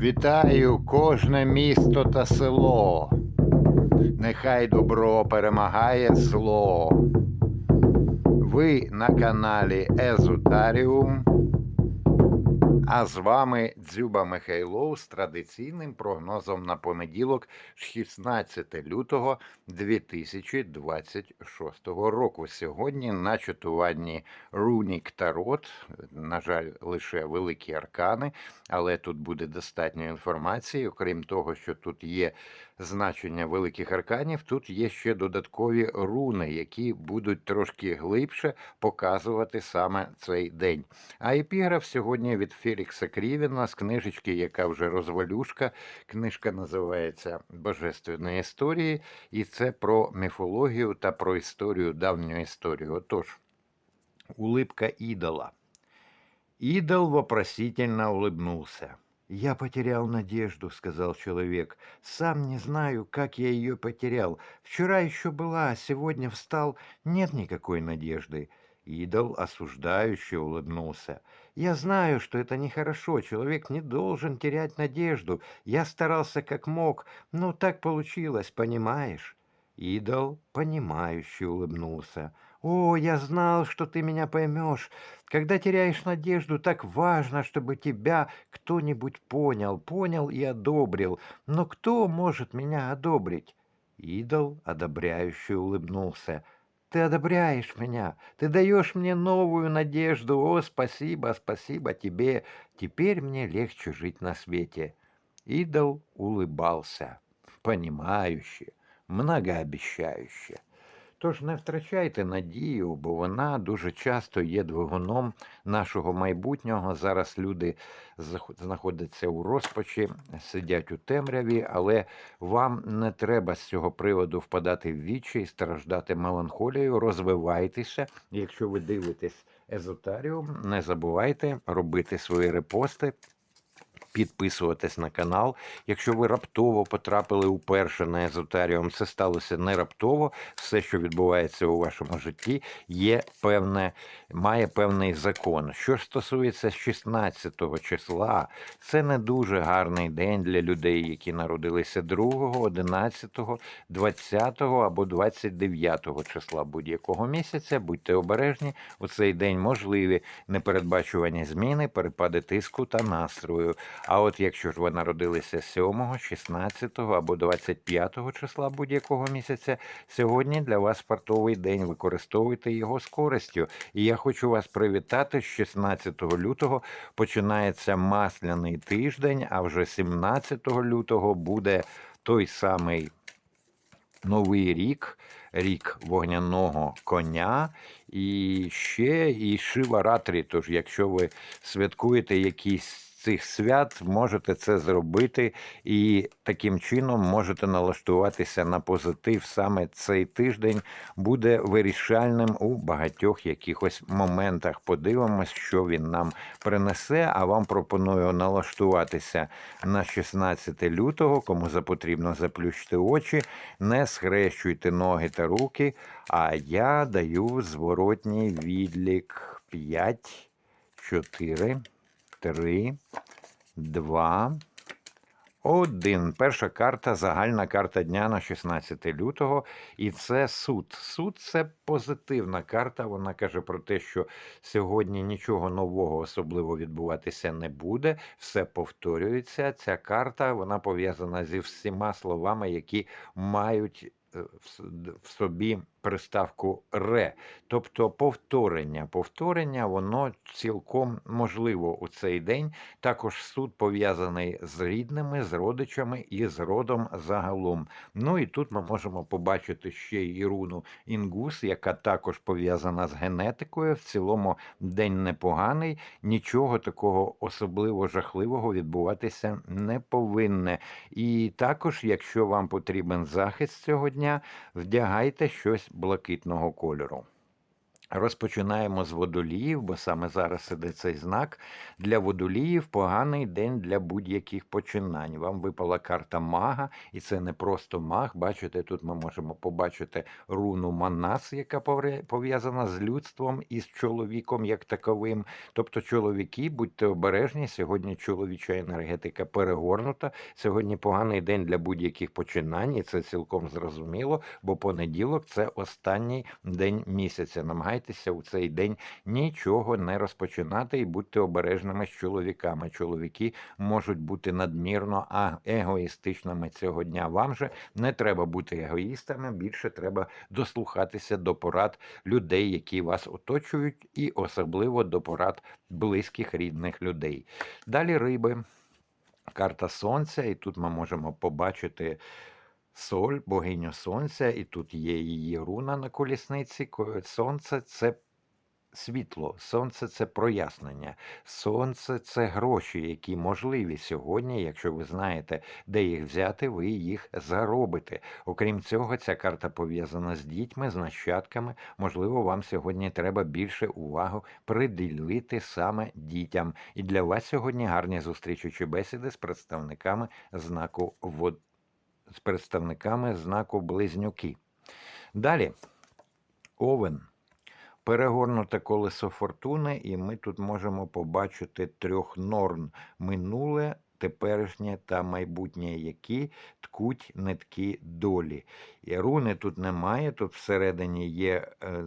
Вітаю кожне місто та село. Нехай добро перемагає зло. Ви на каналі Езотаріум. А з вами Дзюба Михайлов з традиційним прогнозом на понеділок, 16 лютого 2026 року. Сьогодні на чатуванні Рунік Тарот, на жаль, лише великі аркани, але тут буде достатньо інформації. Окрім того, що тут є значення великих арканів, тут є ще додаткові руни, які будуть трошки глибше показувати саме цей день. А епіграф сьогодні від Фелікса Крівіна з книжечки, яка вже розвалюшка. Книжка називається Божественні історії, і це про міфологію та про історію, давню історію. Отож, улыбка идола. Идол вопросительно улыбнулся. «Я потерял надежду», — сказал человек. «Сам не знаю, как я ее потерял. Вчера еще была, а сегодня встал. Нет никакой надежды». Идол осуждающе улыбнулся. «Я знаю, что это нехорошо. Человек не должен терять надежду. Я старался как мог, но так получилось, понимаешь?» Идол, понимающе улыбнулся. «О, я знал, что ты меня поймешь. Когда теряешь надежду, так важно, чтобы тебя кто-нибудь понял, понял и одобрил. Но кто может меня одобрить?» Идол одобряюще улыбнулся. «Ты одобряешь меня, ты даешь мне новую надежду. О, спасибо, спасибо тебе. Теперь мне легче жить на свете». Идол улыбался, понимающе, многообіщающе. Тож не втрачайте надію, бо вона дуже часто є двигуном нашого майбутнього. Зараз люди знаходяться у розпачі, сидять у темряві, але вам не треба з цього приводу впадати в вічі і страждати меланхолією. Розвивайтеся. Якщо ви дивитесь езотаріум, не забувайте робити свої репости. Підписуватись на канал. Якщо ви раптово потрапили уперше на езотаріум, це сталося не раптово. Все, що відбувається у вашому житті, є певне, має певний закон. Що ж стосується 16 числа, це не дуже гарний день для людей, які народилися 2, 11, 20 або 29 числа будь-якого місяця. Будьте обережні, у цей день можливі непередбачувані зміни, перепади тиску та настрою. А от якщо ж ви народилися 7, 16 або 25 числа будь-якого місяця, сьогодні для вас спортовий день. Використовуйте його з користю. І я хочу вас привітати. З 16 лютого починається масляний тиждень, а вже 17 лютого буде той самий Новий рік, рік вогняного коня, і ще і Шива-Ратрі. Тож, якщо ви святкуєте якісь цих свят, можете це зробити і таким чином можете налаштуватися на позитив. Саме цей тиждень буде вирішальним у багатьох якихось моментах. Подивимось, що він нам принесе. А вам пропоную налаштуватися на 16 лютого. Кому запотрібно заплющити очі, не схрещуйте ноги та руки. А я даю зворотній відлік 5, 4, 3, 2, один. Перша карта, загальна карта дня на 16 лютого, і це суд. Суд це позитивна карта. Вона каже про те, що сьогодні нічого нового особливо відбуватися не буде. Все повторюється. Ця карта вона пов'язана зі всіма словами, які мають е, в собі приставку ре, тобто повторення. Повторення воно цілком можливо у цей день. Також суд пов'язаний з рідними, з родичами і з родом загалом. Ну і тут ми можемо побачити ще й руну інгус, яка також пов'язана з генетикою. В цілому день непоганий, нічого такого особливо жахливого відбуватися не повинне. І також, якщо вам потрібен захист цього дня, вдягайте щось блакитного кольору. Розпочинаємо з водоліїв, бо саме зараз іде цей знак. Для водоліїв поганий день для будь-яких починань. Вам випала карта мага, і це не просто маг. Бачите, тут ми можемо побачити руну Манас, яка пов'язана з людством і з чоловіком як таковим. Тобто, чоловіки, будьте обережні. Сьогодні чоловіча енергетика перегорнута. Сьогодні поганий день для будь-яких починань, і це цілком зрозуміло, бо понеділок це останній день місяця. Намагайтеся у цей день нічого не розпочинати і будьте обережними з чоловіками. Чоловіки можуть бути надмірно а егоїстичними цього дня. Вам же не треба бути егоїстами, більше треба дослухатися до порад людей, які вас оточують, і особливо до порад близьких рідних людей. Далі риби. Карта сонця, і тут ми можемо побачити соль, богиню сонця, і тут є її руна на колісниці. Сонце це світло, сонце це прояснення, сонце це гроші, які можливі сьогодні. Якщо ви знаєте, де їх взяти, ви їх заробите. Окрім цього, ця карта пов'язана з дітьми, з нащадками. Можливо, вам сьогодні треба більше уваги приділити саме дітям. І для вас сьогодні гарні зустрічі чи бесіди з представниками знаку вод... з представниками знаку близнюки. Далі, овен. Перегорнуте колесо фортуни, і ми тут можемо побачити трьох норн минуле, теперішнє та майбутнє, які ткуть нитки долі. І руни тут немає. Тут всередині є е,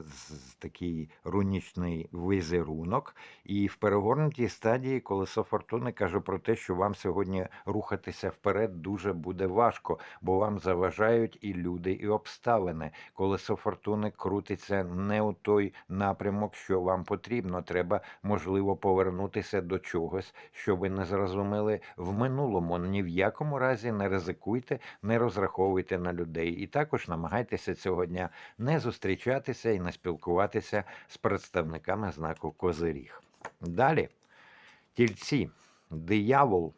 такий рунічний візерунок. І в перегорнутій стадії колесо фортуни каже про те, що вам сьогодні рухатися вперед дуже буде важко, бо вам заважають і люди, і обставини. Колесо фортуни крутиться не у той напрямок, що вам потрібно. Треба, можливо, повернутися до чогось, що ви не зрозуміли в минулому. Ні в якому разі не ризикуйте, не розраховуйте на людей. І також намагайтеся цього дня не зустрічатися і не спілкуватися з представниками знаку Козиріг. Далі, тільці, диявол.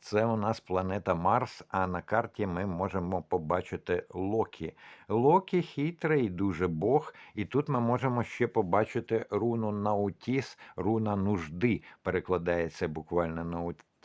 Це у нас планета Марс, а на карті ми можемо побачити Локі. Локі хитрий дуже Бог, і тут ми можемо ще побачити руну Наутіс, руна нужди. Перекладається буквально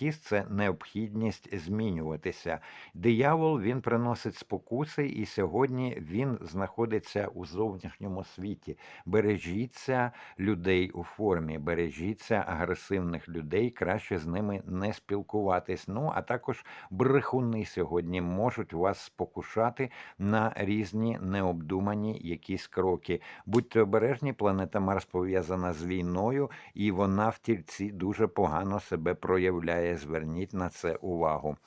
Наутіс. Це необхідність змінюватися. Диявол він приносить спокуси, і сьогодні він знаходиться у зовнішньому світі. Бережіться людей у формі, бережіться агресивних людей, краще з ними не спілкуватись. Ну а також брехуни сьогодні можуть вас спокушати на різні необдумані якісь кроки. Будьте обережні, планета Марс пов'язана з війною, і вона в тільці дуже погано себе проявляє. Зверніть на це увагу.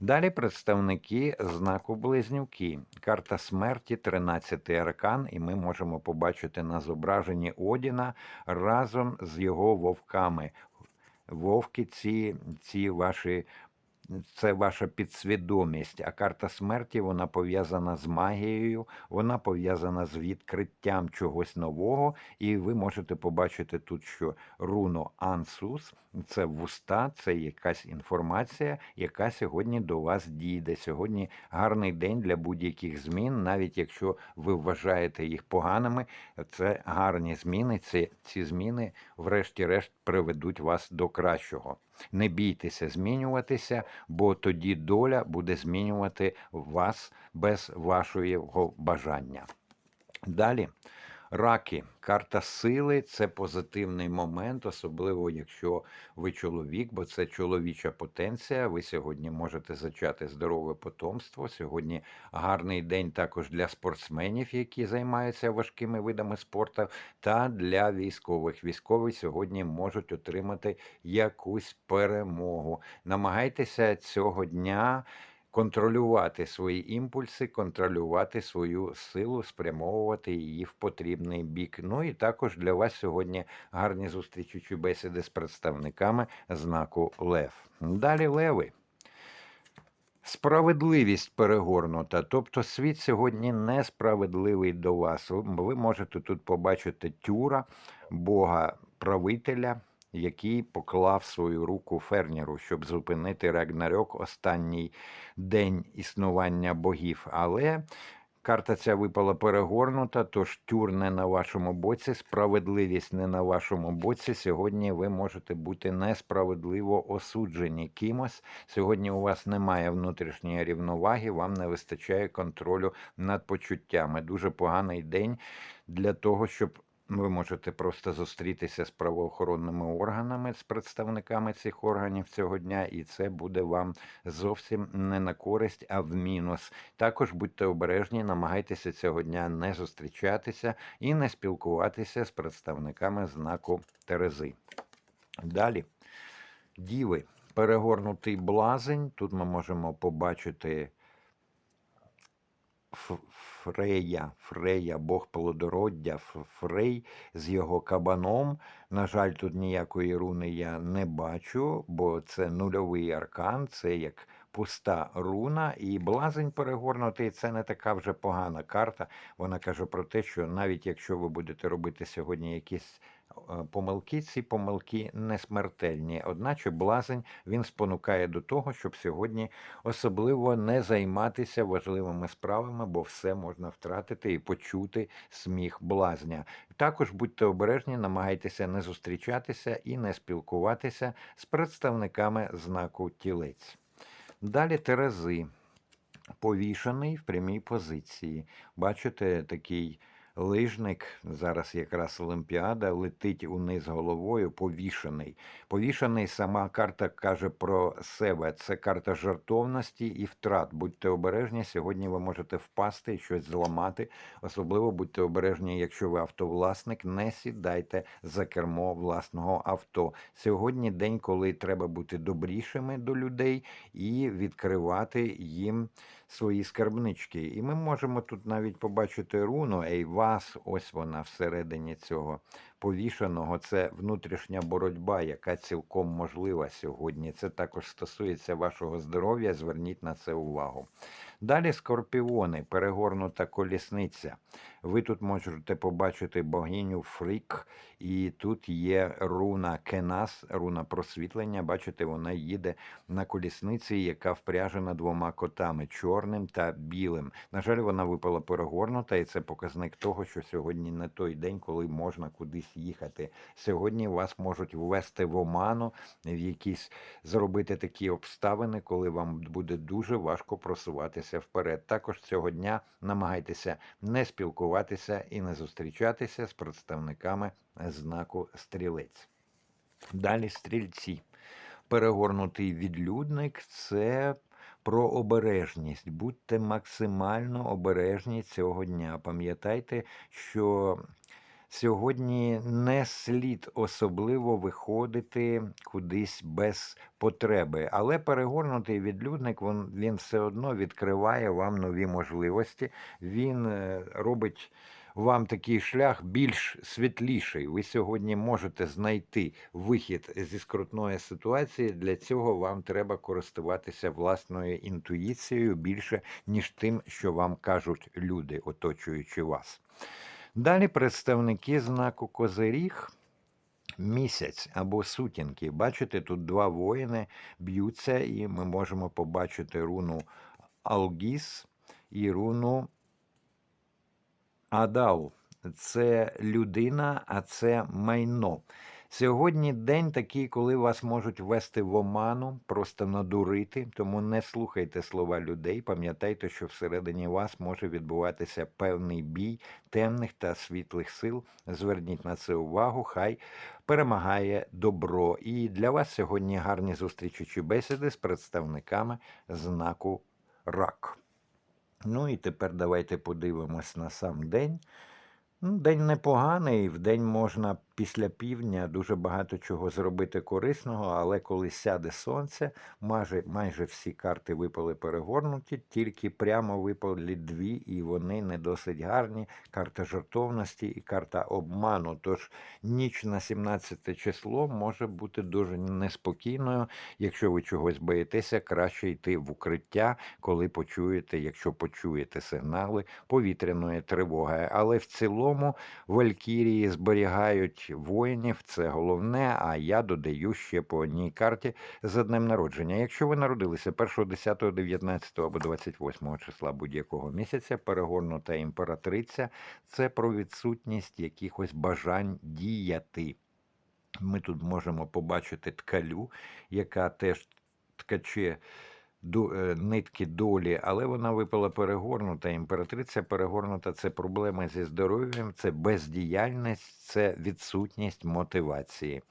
Далі представники знаку Близнюки. Карта смерті, 13-й аркан, і ми можемо побачити на зображенні Одіна разом з його вовками. Вовки, ці, ці ваші. Це ваша підсвідомість, а карта смерті вона пов'язана з магією, вона пов'язана з відкриттям чогось нового, і ви можете побачити тут, що руно Ансус це вуста, це якась інформація, яка сьогодні до вас дійде. Сьогодні гарний день для будь-яких змін, навіть якщо ви вважаєте їх поганими. Це гарні зміни. Ці, ці зміни, врешті-решт, приведуть вас до кращого. Не бійтеся змінюватися, бо тоді доля буде змінювати вас без вашого бажання. Далі. Раки, карта сили це позитивний момент, особливо якщо ви чоловік, бо це чоловіча потенція. Ви сьогодні можете зачати здорове потомство. Сьогодні гарний день також для спортсменів, які займаються важкими видами спорту, та для військових. Військові сьогодні можуть отримати якусь перемогу. Намагайтеся цього дня контролювати свої імпульси, контролювати свою силу, спрямовувати її в потрібний бік. Ну і також для вас сьогодні гарні зустрічі чи бесіди з представниками знаку Лев. Далі леви. Справедливість перегорнута, тобто світ сьогодні несправедливий до вас. Ви можете тут побачити тюра, Бога правителя, який поклав свою руку фернеру, щоб зупинити Рагнарьок останній день існування богів. Але Карта ця випала перегорнута, тож тюр не на вашому боці, справедливість не на вашому боці. Сьогодні ви можете бути несправедливо осуджені кимось. Сьогодні у вас немає внутрішньої рівноваги, вам не вистачає контролю над почуттями. Дуже поганий день для того, щоб ви можете просто зустрітися з правоохоронними органами, з представниками цих органів цього дня, і це буде вам зовсім не на користь, а в мінус. Також будьте обережні, намагайтеся цього дня не зустрічатися і не спілкуватися з представниками знаку Терези. Далі, діви, перегорнутий блазень. Тут ми можемо побачити. Фрея, Фрея, Бог плодороддя, Фрей з його кабаном. На жаль, тут ніякої руни я не бачу, бо це нульовий аркан, це як пуста руна, і блазень перегорнутий це не така вже погана карта. Вона каже про те, що навіть якщо ви будете робити сьогодні якісь помилки, ці помилки не смертельні. Одначе блазень він спонукає до того, щоб сьогодні особливо не займатися важливими справами, бо все можна втратити і почути сміх блазня. Також будьте обережні, намагайтеся не зустрічатися і не спілкуватися з представниками знаку тілець. Далі Терези. Повішений в прямій позиції. Бачите, такий лижник, зараз якраз Олімпіада, летить униз головою, повішений. Повішений сама карта каже про себе. Це карта жартовності і втрат. Будьте обережні, сьогодні ви можете впасти і щось зламати. Особливо будьте обережні, якщо ви автовласник, не сідайте за кермо власного авто. Сьогодні день, коли треба бути добрішими до людей і відкривати їм свої скарбнички. І ми можемо тут навіть побачити руну Ейвас, ось вона всередині цього повішаного. Це внутрішня боротьба, яка цілком можлива сьогодні. Це також стосується вашого здоров'я. Зверніть на це увагу. Далі скорпіони, перегорнута колісниця. Ви тут можете побачити богиню Фрік, і тут є руна Кенас, руна просвітлення. Бачите, вона їде на колісниці, яка впряжена двома котами чорним та білим. На жаль, вона випала перегорнута, і це показник того, що сьогодні не той день, коли можна кудись їхати. Сьогодні вас можуть ввести в оману, в якісь зробити такі обставини, коли вам буде дуже важко просуватися вперед. Також цього дня намагайтеся не спілкуватися і не зустрічатися з представниками знаку стрілець. Далі стрільці. Перегорнутий відлюдник це про обережність. Будьте максимально обережні цього дня. Пам'ятайте, що сьогодні не слід особливо виходити кудись без потреби. Але перегорнутий відлюдник він, він все одно відкриває вам нові можливості. Він е, робить вам такий шлях більш світліший. Ви сьогодні можете знайти вихід зі скрутної ситуації. Для цього вам треба користуватися власною інтуїцією більше, ніж тим, що вам кажуть люди, оточуючи вас. Далі представники знаку Козиріг. Місяць або сутінки. Бачите, тут два воїни б'ються, і ми можемо побачити руну Алгіс і руну Адал. Це людина, а це майно. Сьогодні день такий, коли вас можуть ввести в оману, просто надурити, тому не слухайте слова людей. Пам'ятайте, що всередині вас може відбуватися певний бій темних та світлих сил. Зверніть на це увагу, хай перемагає добро. І для вас сьогодні гарні зустрічі чи бесіди з представниками знаку рак. Ну і тепер давайте подивимось на сам день. Ну, День непоганий, в день можна після півдня дуже багато чого зробити корисного, але коли сяде сонце, майже, майже всі карти випали перегорнуті, тільки прямо випали дві, і вони не досить гарні. Карта жартовності і карта обману. Тож ніч на 17 число може бути дуже неспокійною. Якщо ви чогось боїтеся, краще йти в укриття, коли почуєте, якщо почуєте сигнали повітряної тривоги. Але в цілому Валькірії зберігають 6 воїнів, це головне. А я додаю ще по одній карті за днем народження. Якщо ви народилися 1, 10, 19 або 28 числа будь-якого місяця, перегорнута імператриця це про відсутність якихось бажань діяти. Ми тут можемо побачити ткалю, яка теж ткаче нитки долі, але вона випала перегорнута. Імператриця перегорнута це проблеми зі здоров'ям, це бездіяльність, це відсутність мотивації.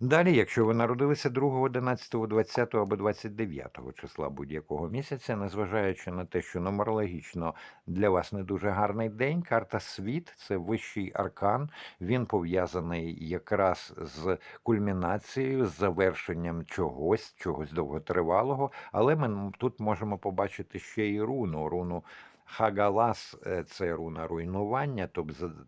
Далі, якщо ви народилися 2, 11, 20 або 29 числа будь-якого місяця, незважаючи на те, що нумерологічно для вас не дуже гарний день, карта світ це вищий аркан. Він пов'язаний якраз з кульмінацією, з завершенням чогось, чогось довготривалого. Але ми тут можемо побачити ще й руну. руну Хагалас е, це руна руйнування,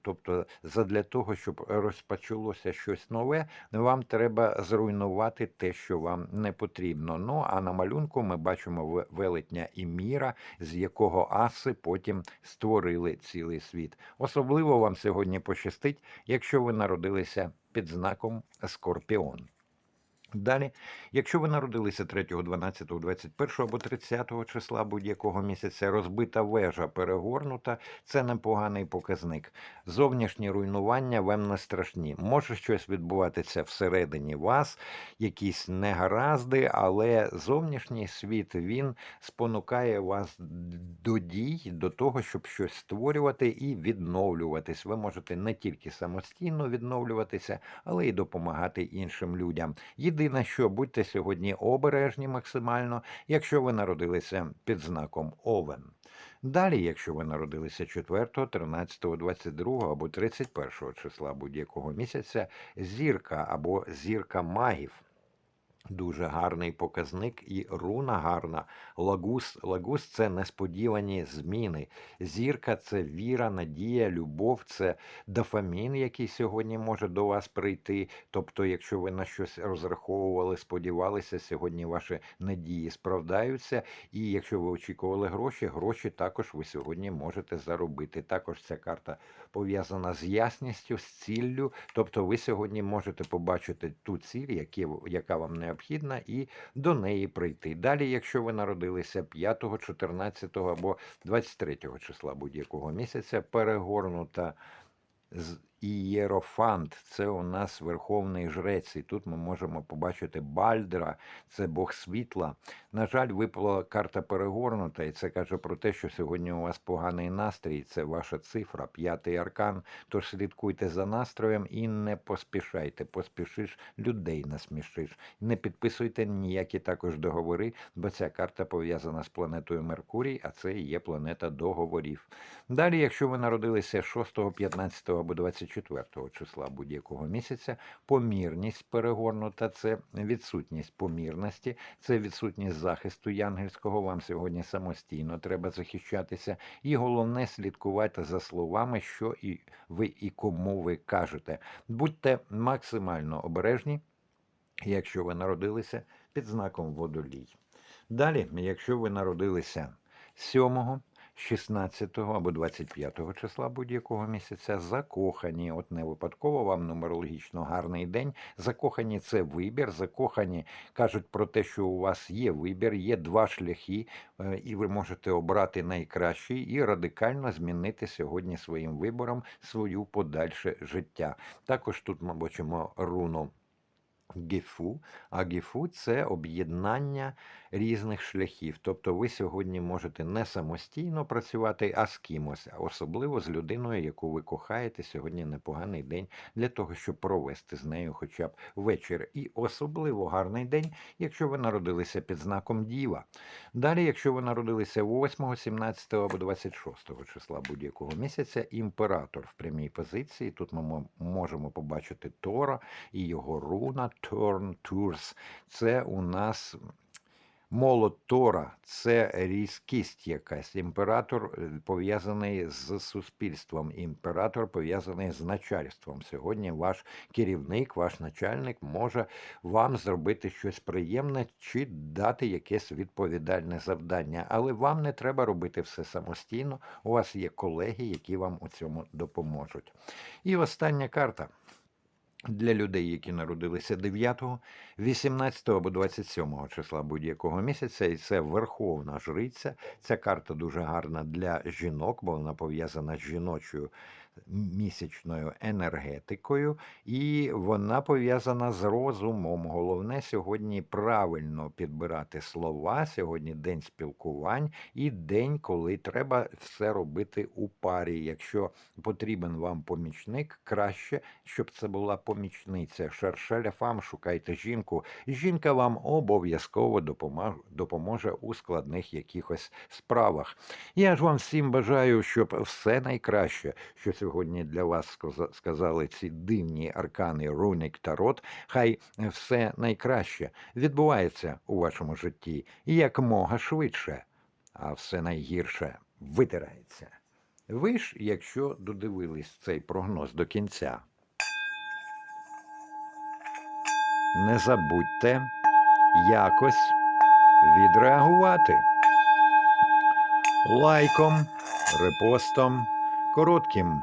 тобто задля того, щоб розпочалося щось нове, вам треба зруйнувати те, що вам не потрібно. Ну а на малюнку ми бачимо велетня і міра, з якого аси потім створили цілий світ. Особливо вам сьогодні пощастить, якщо ви народилися під знаком Скорпіон. Далі, якщо ви народилися 3, 12, 21 або 30 числа будь-якого місяця, розбита вежа перегорнута, це непоганий показник. Зовнішні руйнування вам не страшні. Може щось відбуватися всередині вас, якісь негаразди, але зовнішній світ він спонукає вас до дій, до того, щоб щось створювати і відновлюватись. Ви можете не тільки самостійно відновлюватися, але й допомагати іншим людям. Єдине, що будьте сьогодні обережні максимально, якщо ви народилися під знаком Овен. Далі, якщо ви народилися 4, 13, 22 або 31 числа будь-якого місяця, зірка або зірка магів. Дуже гарний показник і руна гарна. Лагус, лагус це несподівані зміни. Зірка це віра, надія, любов, це дофамін, який сьогодні може до вас прийти. Тобто, якщо ви на щось розраховували, сподівалися, сьогодні ваші надії справдаються. І якщо ви очікували гроші, гроші також ви сьогодні можете заробити. Також ця карта пов'язана з ясністю, з ціллю. Тобто, ви сьогодні можете побачити ту ціль, яка вам необхідна, і до неї прийти. Далі, якщо ви народилися 5, 14 або 23 числа будь-якого місяця, перегорнута Ієрофант це у нас верховний жрець, і тут ми можемо побачити Бальдра, це Бог світла. На жаль, випала карта перегорнута, і це каже про те, що сьогодні у вас поганий настрій. Це ваша цифра, п'ятий аркан. Тож слідкуйте за настроєм і не поспішайте. Поспішиш, людей насмішиш. Не підписуйте ніякі також договори, бо ця карта пов'язана з планетою Меркурій, а це є планета договорів. Далі, якщо ви народилися 6, 15 або 24 числа будь-якого місяця, помірність перегорнута це відсутність помірності, це відсутність захисту янгельського. Вам сьогодні самостійно треба захищатися. І головне слідкувати за словами, що і ви і кому ви кажете. Будьте максимально обережні, якщо ви народилися під знаком водолій. Далі, якщо ви народилися 7, 16 або 25 числа будь-якого місяця закохані. От не випадково вам нумерологічно гарний день. Закохані це вибір. Закохані кажуть про те, що у вас є вибір, є два шляхи, е, і ви можете обрати найкращий і радикально змінити сьогодні своїм вибором свою подальше життя. Також тут ми бачимо руну. Гіфу, а гіфу це об'єднання різних шляхів. Тобто ви сьогодні можете не самостійно працювати, а з кимось, особливо з людиною, яку ви кохаєте. Сьогодні непоганий день для того, щоб провести з нею хоча б вечір. І особливо гарний день, якщо ви народилися під знаком Діва. Далі, якщо ви народилися 8, 17 або 26 числа будь-якого місяця, імператор в прямій позиції. Тут ми можемо побачити Тора і його руна Turn Tours. Це у нас молот Тора, це різкість якась. Імператор е, пов'язаний з суспільством, імператор пов'язаний з начальством. Сьогодні ваш керівник, ваш начальник може вам зробити щось приємне чи дати якесь відповідальне завдання. Але вам не треба робити все самостійно. У вас є колеги, які вам у цьому допоможуть. І остання карта. Для людей, які народилися 9, 18 або 27 числа будь-якого місяця, і це Верховна Жриця. Ця карта дуже гарна для жінок, бо вона пов'язана з жіночою місячною енергетикою, і вона пов'язана з розумом. Головне сьогодні правильно підбирати слова. Сьогодні день спілкувань і день, коли треба все робити у парі. Якщо потрібен вам помічник, краще, щоб це була помічниця. Шершеля фам, шукайте жінку. Жінка вам обов'язково допоможе, у складних якихось справах. Я ж вам всім бажаю, щоб все найкраще, що сьогодні для вас сказали ці дивні аркани Руник та Рот, хай все найкраще відбувається у вашому житті якмога швидше, а все найгірше витирається. Ви ж, якщо додивились цей прогноз до кінця, не забудьте якось відреагувати лайком, репостом, коротким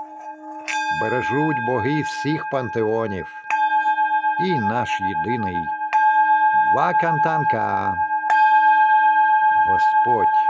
бережуть боги всіх пантеонів. І наш єдиний Вакантанка, Господь.